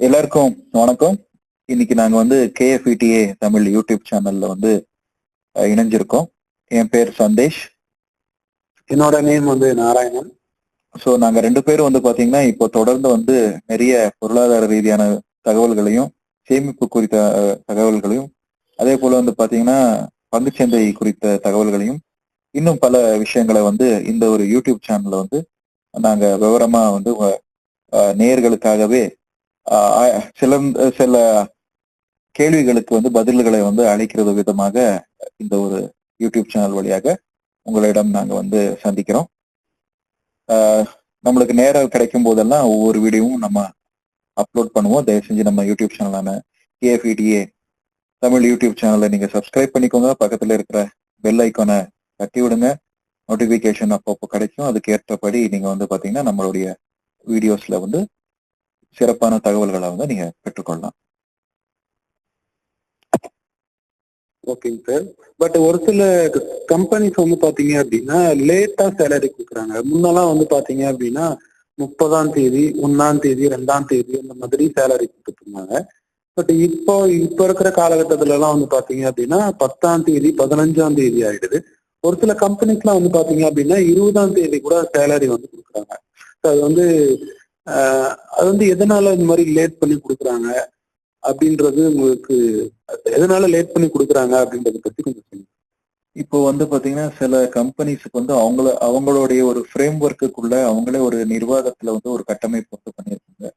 எல்லாருக்கும் வணக்கம். இன்னைக்கு நாங்க வந்து கேஎஃப்இடிஏ தமிழ் யூடியூப் சேனல்ல வந்து இணைஞ்சிருக்கோம். என் பேர் சந்தேஷ். என்னோட நேம் வந்து நாராயணன். ஸோ நாங்க ரெண்டு பேரும் வந்து பாத்தீங்கன்னா இப்போ தொடர்ந்து வந்து நிறைய பொருளாதார ரீதியான தகவல்களையும் சேமிப்பு குறித்த தகவல்களையும் அதே போல வந்து பாத்தீங்கன்னா பங்குச்சந்தை குறித்த தகவல்களையும் இன்னும் பல விஷயங்களை வந்து இந்த ஒரு யூடியூப் சேனல்ல வந்து நாங்க விவரமா வந்து அஹ், சில சில கேள்விகளுக்கு வந்து பதில்களை வந்து அளிக்கிறது விதமாக இந்த ஒரு யூடியூப் சேனல் வழியாக உங்களிடம் நாங்கள் வந்து சந்திக்கிறோம். நம்மளுக்கு நேரம் கிடைக்கும் போதெல்லாம் ஒவ்வொரு வீடியோவும் நம்ம அப்லோட் பண்ணுவோம். தயவு செஞ்சு நம்ம யூடியூப் சேனலான கேஎஃப்இடிஏ தமிழ் யூடியூப் சேனலை நீங்கள் சப்ஸ்கிரைப் பண்ணிக்கோங்க. பக்கத்தில் இருக்கிற பெல் ஐக்கானை தட்டி விடுங்க. நோட்டிஃபிகேஷன் அப்பப்போ கிடைக்கும். அதுக்கு ஏற்றபடி நீங்கள் வந்து பார்த்தீங்கன்னா நம்மளுடைய வீடியோஸில் வந்து சிறப்பான தகவல்களை வந்து நீங்க பெற்றுக்கொள்ளலாம். ஓகேங்க சார் பட் ஒரு சில கம்பெனிஸ் வந்து பாத்தீங்க அப்படின்னா லேட்டா சேலரி கொடுக்குறாங்க. முன்னெல்லாம் வந்து பாத்தீங்க அப்படின்னா முப்பதாம் தேதி ஒன்னாம் தேதி ரெண்டாம் தேதி அந்த மாதிரி சேலரி கொடுத்துட்டு இருந்தாங்க. பட் இப்போ இப்ப இருக்கிற காலகட்டத்துல எல்லாம் வந்து பாத்தீங்க அப்படின்னா பத்தாம் தேதி பதினஞ்சாம் தேதி ஆயிடுது. ஒரு சில கம்பெனிஸ்லாம் வந்து பாத்தீங்க அப்படின்னா இருபதாம் தேதி கூட சேலரி வந்து கொடுக்குறாங்க. அது வந்து அது வந்து எதனால இந்த மாதிரி லேட் பண்ணி கொடுக்குறாங்க அப்படின்றது உங்களுக்கு எதனால லேட் பண்ணி கொடுக்குறாங்க அப்படின்றத பத்தி கொஞ்சம் சொல்லுங்க. இப்போ வந்து பாத்தீங்கன்னா சில கம்பெனிஸுக்கு வந்து அவங்கள அவங்களுடைய ஒரு ஃப்ரேம் ஒர்க்குக்குள்ள அவங்களே ஒரு நிர்வாகத்துல வந்து ஒரு கட்டமைப்பு வந்து பண்ணியிருக்காங்க.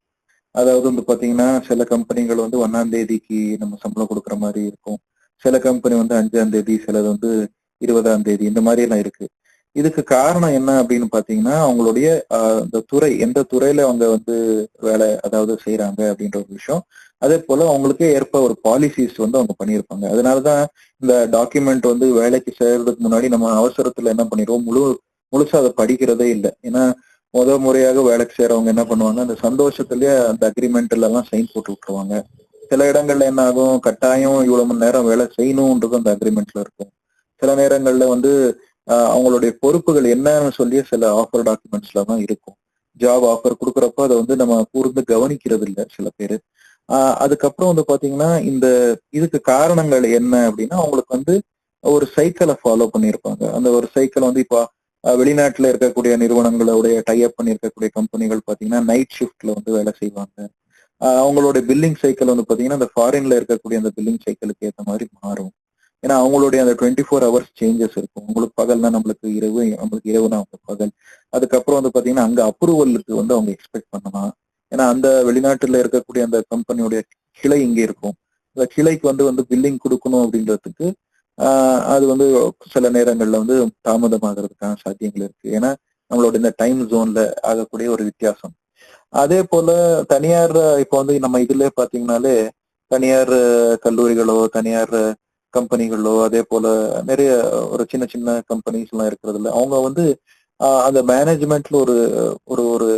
அதாவது வந்து பாத்தீங்கன்னா சில கம்பெனிகள் வந்து ஒன்னாம் தேதிக்கு நம்ம சம்பளம் கொடுக்குற மாதிரி இருக்கும். சில கம்பெனி வந்து அஞ்சாம் தேதி சிலது வந்து இருபதாம் தேதி இந்த மாதிரி எல்லாம் இருக்கு. இதுக்கு காரணம் என்ன அப்படின்னு பாத்தீங்கன்னா அவங்களுடைய இந்த துறை எந்த துறையில அவங்க வந்து வேலை அதாவது செய்யறாங்க அப்படின்ற ஒரு விஷயம். அதே போல அவங்களுக்கே ஏற்ப ஒரு பாலிசிஸ் வந்து அவங்க பண்ணியிருப்பாங்க. அதனாலதான் இந்த டாக்குமெண்ட் வந்து வேலைக்கு சேர்றதுக்கு முன்னாடி நம்ம அவசரத்துல என்ன பண்ணிடுவோம்? முழு முழுசா அதை படிக்கிறதே இல்லை. ஏன்னா முத முறையாக வேலைக்கு செய்யறவங்க என்ன பண்ணுவாங்க அந்த சந்தோஷத்துலயே அந்த அக்ரிமெண்ட்ல எல்லாம் சைன் போட்டு விட்டுருவாங்க. சில இடங்கள்ல என்ன ஆகும்? கட்டாயம் இவ்வளவு மணி நேரம் வேலை செய்யணும்ன்றது அந்த அக்ரிமெண்ட்ல இருக்கும். சில நேரங்கள்ல வந்து அவங்களுடைய பொறுப்புகள் என்னன்னு சொல்லி சில ஆஃபர் டாக்குமெண்ட்ஸ்ல தான் இருக்கும். ஜாப் ஆஃபர் கொடுக்குறப்ப அதை வந்து நம்ம கூர்ந்து கவனிக்கிறது இல்லை சில பேர். அதுக்கப்புறம் வந்து பாத்தீங்கன்னா இந்த இதுக்கு காரணங்கள் என்ன அப்படின்னா அவங்களுக்கு வந்து ஒரு சைக்கிளை ஃபாலோ பண்ணியிருப்பாங்க. அந்த ஒரு சைக்கிள் வந்து இப்போ வெளிநாட்டில் வெளிநாட்டுல இருக்கக்கூடிய நிறுவனங்களுடைய டைப் பண்ணி இருக்கக்கூடிய கம்பெனிகள் பாத்தீங்கன்னா நைட் ஷிஃப்ட்ல வந்து வேலை செய்வாங்க. அவங்களோட அவங்களுடைய பில்லிங் சைக்கிள் வந்து பாத்தீங்கன்னா அந்த ஃபாரின்ல இருக்கக்கூடிய அந்த பில்லிங் சைக்கிளுக்கு ஏற்ற மாதிரி மாறும். ஏன்னா அவங்களுடைய அந்த டுவெண்ட்டி ஃபோர் ஹவர்ஸ் சேஞ்சஸ் இருக்கும். உங்களுக்கு பகல்னா நம்மளுக்கு இரவு நம்மளுக்கு இரவுனா அவங்க பகல். அதுக்கப்புறம் வந்து பாத்தீங்கன்னா அங்க அப்ரூவலுக்கு வந்து அவங்க எக்ஸ்பெக்ட் பண்ணலாம். ஏன்னா அந்த வெளிநாட்டுல இருக்கக்கூடிய அந்த கம்பெனியுடைய கிளை இங்கே இருக்கும். அந்த கிளைக்கு வந்து வந்து பில்லிங் கொடுக்கணும் அப்படின்றதுக்கு ஆஹ் அது வந்து சில நேரங்கள்ல வந்து தாமதமாகிறதுக்கான சாத்தியங்கள் இருக்கு. ஏன்னா நம்மளோட இந்த டைம் ஜோன்ல ஆகக்கூடிய ஒரு வித்தியாசம். அதே போல தனியார் இப்போ வந்து நம்ம இதுல பாத்தீங்கன்னாலே தனியார் கல்லூரிகளோ தனியார் கம்பெனிகளோ அதே போல நிறைய ஒரு சின்ன சின்ன கம்பெனிஸ் எல்லாம் இருக்கிறதுல அவங்க வந்து அந்த மேனேஜ்மெண்ட்ல ஒரு ஒரு ஒரு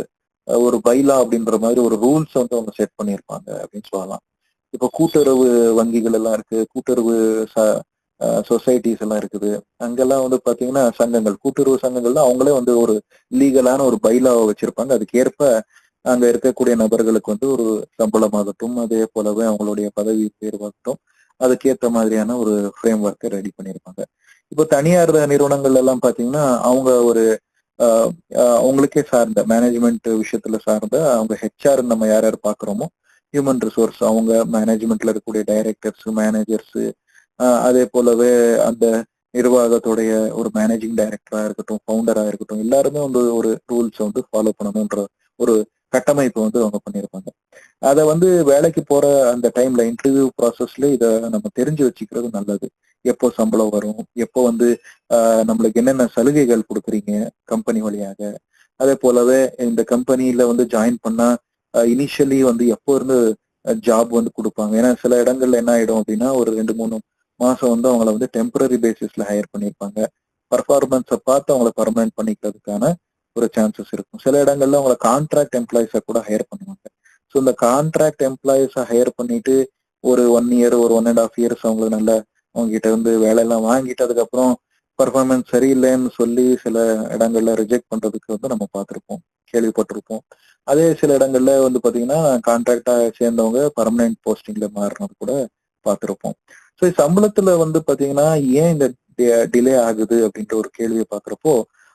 ஒரு பைலா அப்படின்ற மாதிரி ஒரு ரூல்ஸ் வந்து அவங்க செட் பண்ணியிருப்பாங்க அப்படின்னு சொல்லலாம். இப்போ கூட்டுறவு வங்கிகள் எல்லாம் இருக்கு. கூட்டுறவு சொசைட்டிஸ் எல்லாம் இருக்குது. அங்கெல்லாம் வந்து பாத்தீங்கன்னா சங்கங்கள் கூட்டுறவு சங்கங்கள்ல அவங்களே வந்து ஒரு லீகலான ஒரு பைலாவை வச்சிருப்பாங்க. அதுக்கேற்ப அங்க இருக்கக்கூடிய நபர்களுக்கு வந்து ஒரு சம்பளமாகட்டும் அதே போலவே அவங்களுடைய பதவி உயர்வாகட்டும் அதுக்கேற்ற மாதிரியான ஒரு ஃப்ரேம் ஒர்க்கை ரெடி பண்ணியிருப்பாங்க. இப்போ தனியார் நிறுவனங்கள் எல்லாம் பாத்தீங்கன்னா அவங்க ஒரு ஆஹ் அவங்களுக்கே சார்ந்த மேனேஜ்மெண்ட் விஷயத்துல சார்ந்த அவங்க ஹெச்ஆர் நம்ம யார் யார் பாக்குறோமோ ஹியூமன் ரிசோர்ஸ் அவங்க மேனேஜ்மெண்ட்ல இருக்கக்கூடிய டைரக்டர்ஸ் மேனேஜர்ஸ் அதே போலவே அந்த நிர்வாகத்துடைய ஒரு மேனேஜிங் டைரக்டரா இருக்கட்டும் ஃபவுண்டரா இருக்கட்டும் எல்லாருமே வந்து ஒரு ரூல்ஸ் வந்து ஃபாலோ பண்ணணும்ன்ற ஒரு கட்டமைப்பு வந்து அவங்க பண்ணியிருப்பாங்க. அதை வந்து வேலைக்கு போற அந்த டைம்ல இன்டர்வியூ ப்ராசஸ்ல இதை நம்ம தெரிஞ்சு வச்சுக்கிறது நல்லது. எப்போ சம்பளம் வரும் எப்போ வந்து நம்மளுக்கு என்னென்ன சலுகைகள் கொடுக்குறீங்க கம்பெனி வழியாக. அதே போலவே இந்த கம்பெனியில வந்து ஜாயின் பண்ணா இனிஷியலி வந்து எப்போ இருந்து ஜாப் வந்து கொடுப்பாங்க. ஏன்னா சில இடங்கள்ல என்ன ஆயிடும் அப்படின்னா ஒரு ரெண்டு மூணு மாசம் வந்து அவங்கள வந்து டெம்பரரி பேசிஸ்ல ஹையர் பண்ணியிருப்பாங்க. பர்ஃபார்மன்ஸை பார்த்து அவங்கள பர்மனன்ட் பண்ணிக்கிறதுக்கான ஒரு சான்சஸ் இருக்கும். சில இடங்கள்ல அவங்கள கான்ட்ராக்ட் எம்ப்ளாயிஸை கூட ஹையர் பண்ணுவாங்க. ஸோ இந்த கான்ட்ராக்ட் எம்ப்ளாயிஸை ஹையர் பண்ணிட்டு ஒரு ஒன் இயர் ஒரு ஒன் அண்ட் ஆஃப் இயர்ஸ் அவங்களுக்கு நல்ல அவங்ககிட்ட இருந்து வேலையெல்லாம் வாங்கிட்டு அதுக்கப்புறம் பர்ஃபார்மன்ஸ் சரியில்லைன்னு சொல்லி சில இடங்கள்ல ரிஜெக்ட் பண்றதுக்கு வந்து நம்ம பார்த்துருப்போம். கேள்விப்பட்டிருப்போம். அதே சில இடங்கள்ல வந்து பாத்தீங்கன்னா கான்ட்ராக்டா சேர்ந்தவங்க பர்மனன்ட் போஸ்டிங்ல மாறினது கூட பார்த்துருப்போம். ஸோ சம்பளத்துல வந்து பாத்தீங்கன்னா ஏன் இந்த டிலே ஆகுது அப்படின்ற ஒரு கேள்வியை பார்க்குறப்போ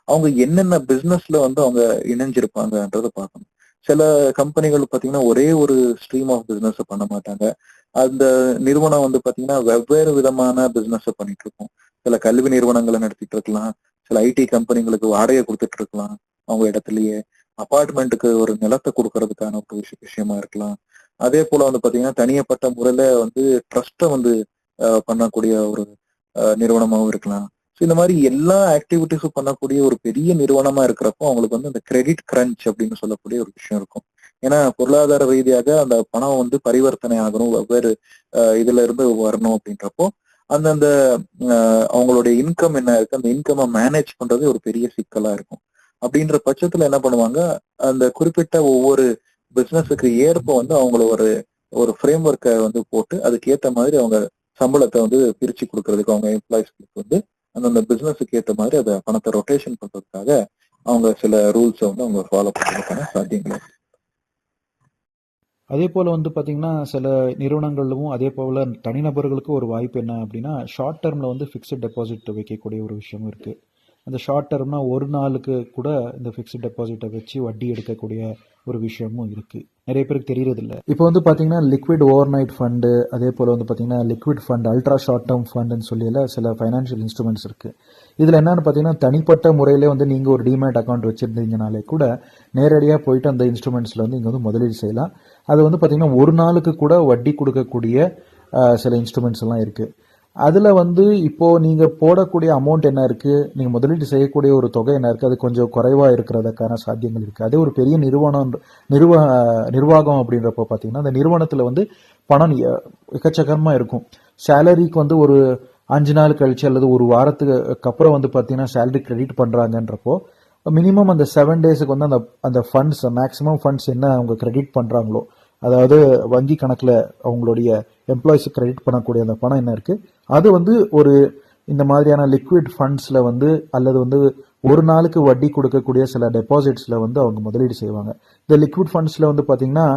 அவங்க என்னென்ன பிசினஸ்ல வந்து அவங்க இணைஞ்சிருப்பாங்கன்றத பார்க்கணும். சில கம்பெனிகள் பாத்தீங்கன்னா ஒரே ஒரு ஸ்ட்ரீம் ஆஃப் பிசினஸ் பண்ண மாட்டாங்க. அந்த நிறுவனம் வந்து பாத்தீங்கன்னா வெவ்வேறு விதமான பிசினஸ் பண்ணிட்டு இருக்கும் சில கல்வி நிறுவனங்களை நடத்திட்டு இருக்கலாம் சில ஐடி கம்பெனிகளுக்கு வாடகை கொடுத்துட்டு இருக்கலாம் அவங்க இடத்துலயே. அபார்ட்மெண்ட்டுக்கு ஒரு நிலத்தை கொடுக்கறதுக்கான ஒரு விஷய- விஷயமா இருக்கலாம். அதே போல வந்து பாத்தீங்கன்னா தனியப்பட்ட முறையில வந்து ட்ரஸ்ட்டை வந்து பண்ணக்கூடிய ஒரு நிறுவனமாகவும் இருக்கலாம். ஸோ இந்த மாதிரி எல்லா ஆக்டிவிட்டிஸும் பண்ணக்கூடிய ஒரு பெரிய நிறுவனமா இருக்கிறப்போ அவங்களுக்கு வந்து அந்த கிரெடிட் கிரன்ச் அப்படின்னு சொல்லக்கூடிய ஒரு விஷயம் இருக்கும். ஏன்னா பொருளாதார ரீதியாக அந்த பணம் வந்து பரிவர்த்தனை ஆகணும் வெவ்வேறு இதுல இருந்து வரணும் அப்படின்றப்போ அந்தந்த அவங்களுடைய இன்கம் என்ன இருக்கு அந்த இன்கமை மேனேஜ் பண்றது ஒரு பெரிய சிக்கலா இருக்கும். அப்படின்ற பட்சத்துல என்ன பண்ணுவாங்க அந்த குறிப்பிட்ட ஒவ்வொரு பிசினஸுக்கு ஏற்ப வந்து அவங்கள ஒரு ஒரு ஃப்ரேம் ஒர்க்கை வந்து போட்டு அதுக்கு ஏற்ற மாதிரி அவங்க சம்பளத்தை வந்து பிரிச்சு கொடுக்கறதுக்கு அவங்க எம்ப்ளாயிஸ்களுக்கு வந்து அந்தந்த பிசினஸுக்கு ஏற்ற மாதிரி அதை பணத்தை ரொட்டேஷன் பண்றதுக்காக அவங்க சில ரூல்ஸை வந்து அவங்க ஃபாலோ பண்ணுறதுக்கான சாத்தியங்கள் அதே போல் வந்து பார்த்திங்கன்னா சில நிறுவனங்களும் அதே போல் தனிநபர்களுக்கு ஒரு வாய்ப்பு என்ன அப்படின்னா ஷார்ட் டேர்மில் வந்து ஃபிக்ஸட் டெபாசிட் வைக்கக்கூடிய ஒரு விஷயமும் இருக்குது அந்த ஷார்ட் டேர்ம்னா ஒரு நாளுக்கு கூட இந்த ஃபிக்ஸட் டெபாசிட்டை வச்சு வட்டி எடுக்கக்கூடிய ஒரு விஷயமும் இருக்குது நிறைய பேருக்கு தெரியறதில்ல. இப்போ வந்து பார்த்தீங்கன்னா லிக்விட் ஓவர் நைட் ஃபண்டு அதே போல் வந்து பார்த்தீங்கன்னா liquid fund ultra short term ஃபண்டுன்னு சொல்லியில் சில ஃபைனான்ஷியல் இன்ஸ்ட்ருமெண்ட்ஸ் இருக்குது இதில் என்னென்னு பார்த்தீங்கன்னா தனிப்பட்ட முறையிலே வந்து நீங்கள் ஒரு டிமேட் அக்கௌண்ட் வச்சுருந்தீங்கனாலே கூட நேரடியாக போயிட்டு அந்த இன்ஸ்ட்ருமெண்ட்ஸில் வந்து இங்கே வந்து முதலீடு செய்யலாம். அது வந்து பார்த்தீங்கன்னா ஒரு நாளுக்கு கூட வட்டி கொடுக்கக்கூடிய சில இன்ஸ்ட்ருமெண்ட்ஸ் எல்லாம் இருக்குது அதில் வந்து இப்போது நீங்கள் போடக்கூடிய அமௌண்ட் என்ன இருக்குது நீங்கள் முதலீடு செய்யக்கூடிய ஒரு தொகை என்ன இருக்குது அது கொஞ்சம் குறைவாக இருக்கிறதுக்கான சாத்தியங்கள் இருக்குது அதே ஒரு பெரிய நிறுவனம் நிர்வ நிர்வாகம் அப்படின்றப்போ பார்த்தீங்கன்னா அந்த நிறுவனத்தில் வந்து பணம் எ- எக்கச்சக்கமாக இருக்கும். சேலரிக்கு வந்து ஒரு அஞ்சு நாள் கழிச்சு அல்லது ஒரு வாரத்துக்கு அப்புறம் வந்து பார்த்தீங்கன்னா சேலரி கிரெடிட் பண்ணுறாங்கன்றப்போ மினிமம் அந்த செவன் டேஸுக்கு வந்து அந்த அந்த ஃபண்ட்ஸ் மேக்ஸிமம் ஃபண்ட்ஸ் என்ன அவங்க கிரெடிட் பண்ணுறாங்களோ அதாவது வங்கி கணக்கில் அவங்களுடைய எம்ப்ளாயிஸுக்கு கிரெடிட் பண்ணக்கூடிய அந்த பணம் என்ன இருக்குது அது வந்து ஒரு இந்த மாதிரியான லிக்விட் ஃபண்ட்ஸில் வந்து அல்லது வந்து ஒரு நாளுக்கு வட்டி கொடுக்கக்கூடிய சில டெபாசிட்ஸில் வந்து அவங்க முதலீடு செய்வாங்க. இந்த லிக்விட் ஃபண்ட்ஸில் வந்து பார்த்திங்கன்னா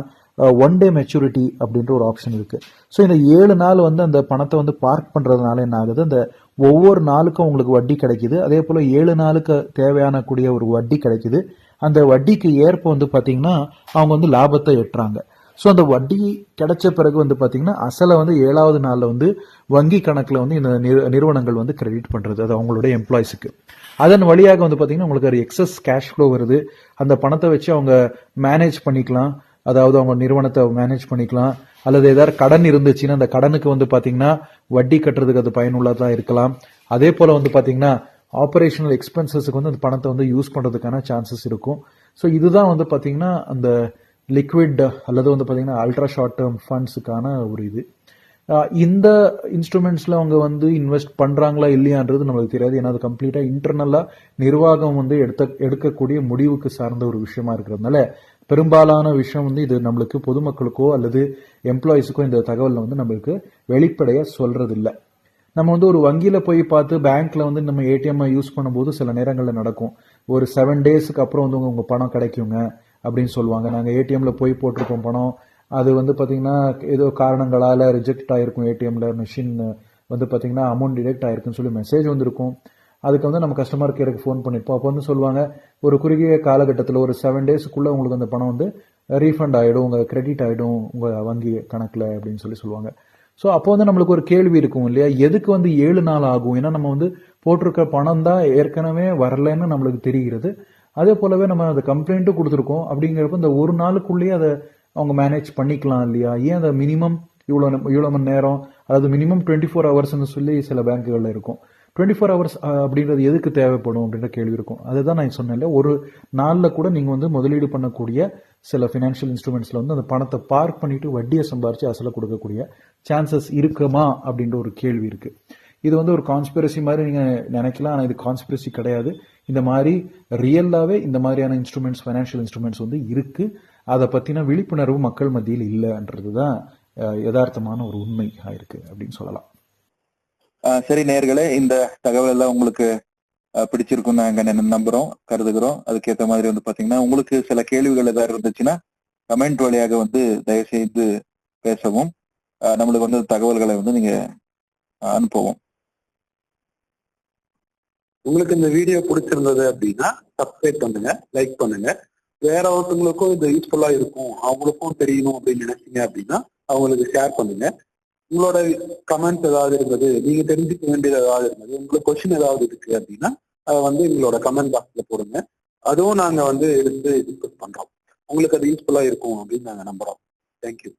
ஒன் டே மெச்சூரிட்டி அப்படின்ற ஒரு ஆப்ஷன் இருக்குது ஸோ இந்த ஏழு நாள் வந்து அந்த பணத்தை வந்து பார்க் பண்ணுறதுனால என்ன ஆகுது? அந்த ஒவ்வொரு நாளுக்கும் உங்களுக்கு வட்டி கிடைக்குது. அதே போல் ஏழு நாளுக்கு தேவையான கூடிய ஒரு வட்டி கிடைக்குது. அந்த வட்டிக்கு ஏற்ப வந்து பார்த்தீங்கன்னா அவங்க வந்து லாபத்தை எட்டுறாங்க. ஸோ அந்த வட்டி கிடைச்ச பிறகு வந்து பார்த்தீங்கன்னா அசலை வந்து ஏழாவது நாளில் வந்து வங்கி கணக்கில் வந்து இந்த நிறு- நிறுவனங்கள் வந்து கிரெடிட் பண்ணுறது அது அவங்களுடைய எம்ப்ளாயிஸுக்கு அதன் வழியாக வந்து பார்த்தீங்கன்னா உங்களுக்கு ஒரு எக்ஸஸ் கேஷ் ஃப்ளோ வருது. அந்த பணத்தை வச்சு அவங்க மேனேஜ் பண்ணிக்கலாம். அதாவது அவங்க நிறுவனத்தை மேனேஜ் பண்ணிக்கலாம். அல்லது ஏதாவது கடன் இருந்துச்சுன்னா அந்த கடனுக்கு வந்து பார்த்தீங்கன்னா வட்டி கட்டுறதுக்கு அது பயனுள்ளதாக இருக்கலாம். அதே போல் வந்து பார்த்தீங்கன்னா ஆப்ரேஷனல் எக்ஸ்பென்சஸுக்கு வந்து அந்த பணத்தை வந்து யூஸ் பண்ணுறதுக்கான சான்சஸ் இருக்கும். ஸோ இதுதான் வந்து பார்த்தீங்கன்னா அந்த லிக்விட் அல்லது வந்து பார்த்தீங்கன்னா அல்ட்ரா ஷார்ட் டேர்ம் ஃபண்ட்ஸுக்கான ஒரு இது. இந்த இன்ஸ்ட்ருமெண்ட்ஸில் அவங்க வந்து இன்வெஸ்ட் பண்ணுறாங்களா இல்லையான்றது நம்மளுக்கு தெரியாது. ஏன்னா அது கம்ப்ளீட்டாக இன்டர்னலாக நிர்வாகம் வந்து எடுத்த எடுக்கக்கூடிய முடிவுக்கு சார்ந்த ஒரு விஷயமா இருக்கிறதுனால பெரும்பாலான விஷயம் வந்து இது நம்மளுக்கு பொதுமக்களுக்கோ அல்லது எம்ப்ளாயிஸுக்கோ இந்த தகவலை வந்து நம்மளுக்கு வெளிப்படையாக சொல்றது நம்ம வந்து ஒரு வங்கியில் போய் பார்த்து பேங்க்கில் வந்து நம்ம ஏடிஎம்மை யூஸ் பண்ணும்போது சில நேரங்களில் நடக்கும். ஒரு செவன் டேஸ்க்கு அப்புறம் வந்து உங்கள் பணம் கிடைக்குங்க. அப்படின்னு சொல்லுவாங்க. நாங்கள் ஏடிஎம்மில் போய் போட்டிருக்கோம் பணம். அது வந்து பார்த்தீங்கன்னா ஏதோ காரணங்களால் ரிஜெக்ட் ஆகிருக்கும் ஏடிஎம்மில் மிஷின் வந்து பார்த்தீங்கன்னா அமௌண்ட் டிடெக்ட் ஆகிருக்குன்னு சொல்லி மெசேஜ் வந்திருக்கும். அதுக்கு வந்து நம்ம கஸ்டமர் கேருக்கு ஃபோன் பண்ணிப்போம் அப்போ வந்து சொல்லுவாங்க ஒரு குறுகிய காலகட்டத்தில் ஒரு செவன் டேஸுக்குள்ளே உங்களுக்கு அந்த பணம் வந்து ரீஃபண்ட் ஆகிடும் உங்கள் கிரெடிட் ஆகிடும் உங்கள் வங்கி கணக்கில் அப்படின்னு சொல்லி சொல்லுவாங்க. ஸோ அப்போ வந்து நம்மளுக்கு ஒரு கேள்வி இருக்கும் இல்லையா? எதுக்கு வந்து ஏழு நாள் ஆகும்? ஏன்னா நம்ம வந்து போட்டிருக்க பணம் தான் ஏற்கனவே வரலன்னு நம்மளுக்கு தெரிகிறது. அதே போலவே நம்ம அந்த கம்ப்ளைண்ட்டும் கொடுத்துருக்கோம். அப்படிங்கிறப்ப இந்த ஒரு நாளுக்குள்ளேயே அதை அவங்க மேனேஜ் பண்ணிக்கலாம் இல்லையா? ஏன் அதை மினிமம் இவ்வளோ இவ்வளோ மணி நேரம்? அதாவது மினிமம் டுவெண்ட்டி ஃபோர் ஹவர்ஸ்னு சொல்லி சில பேங்க்குகளில் இருக்கும். டுவெண்ட்டி ஃபோர் ஹவர்ஸ் அப்படின்றது எதுக்கு தேவைப்படும் அப்படின்ற கேள்வி இருக்கும். அதுதான் நான் சொன்னேன் ஒரு நாளில் கூட நீங்கள் வந்து முதலீடு பண்ணக்கூடிய சில ஃபினான்ஷியல் இன்ஸ்ட்ருமெண்ட்ஸில் வந்து அந்த பணத்தை பார்க் பண்ணிட்டு வட்டியை சம்பாரித்து அசலை கொடுக்கக்கூடிய சான்சஸ் இருக்குமா? அப்படின்ற ஒரு கேள்வி இருக்குது இது வந்து ஒரு கான்ஸ்பிரசி மாதிரி நீங்கள் நினைக்கலாம். ஆனால் இது கான்ஸ்பிரசி கிடையாது. இந்த மாதிரி ரியல்லாகவே இந்த மாதிரியான இன்ஸ்ட்ருமெண்ட்ஸ் ஃபைனான்ஷியல் இன்ஸ்ட்ருமெண்ட்ஸ் வந்து இருக்கு. அதை பற்றின விழிப்புணர்வு மக்கள் மத்தியில் இல்லைன்றது தான் யதார்த்தமான ஒரு உண்மை ஆயிருக்கு அப்படின்னு சொல்லலாம். ஆஹ் சரி நேர்களே இந்த தகவல் எல்லாம் உங்களுக்கு பிடிச்சிருக்கும் நாங்க ந- நம்புறோம் கருதுகிறோம். அதுக்கேற்ற மாதிரி வந்து பாத்தீங்கன்னா உங்களுக்கு சில கேள்விகள் ஏதாவது இருந்துச்சுன்னா கமெண்ட் வழியாக வந்து தயவு செய்து பேசவும் நம்மளுக்கு வந்து தகவல்களை வந்து நீங்க அனுப்பவும். உங்களுக்கு இந்த வீடியோ பிடிச்சிருந்தது அப்படின்னா சப்ஸ்கிரைப் பண்ணுங்க லைக் பண்ணுங்க. வேற ஒருத்தவங்களுக்கும் இது யூஸ்ஃபுல்லா இருக்கும். அவங்களுக்கும் தெரியணும் அப்படின்னு நினைச்சீங்க அப்படின்னா அவங்களுக்கு ஷேர் பண்ணுங்க. உங்களோட கமெண்ட்ஸ் ஏதாவது இருந்தது நீங்க தெரிஞ்சுக்க வேண்டியது ஏதாவது இருந்தது உங்களுக்கு கொஸ்டின் ஏதாவது இருக்கு அப்படின்னா அதை வந்து எங்களோட கமெண்ட் பாக்ஸ்ல போடுங்க. அதுவும் நாங்க வந்து எடுத்து டிஸ்கஸ் பண்றோம். உங்களுக்கு அது யூஸ்ஃபுல்லா இருக்கும் அப்படின்னு நாங்க நம்புறோம். தேங்க்யூ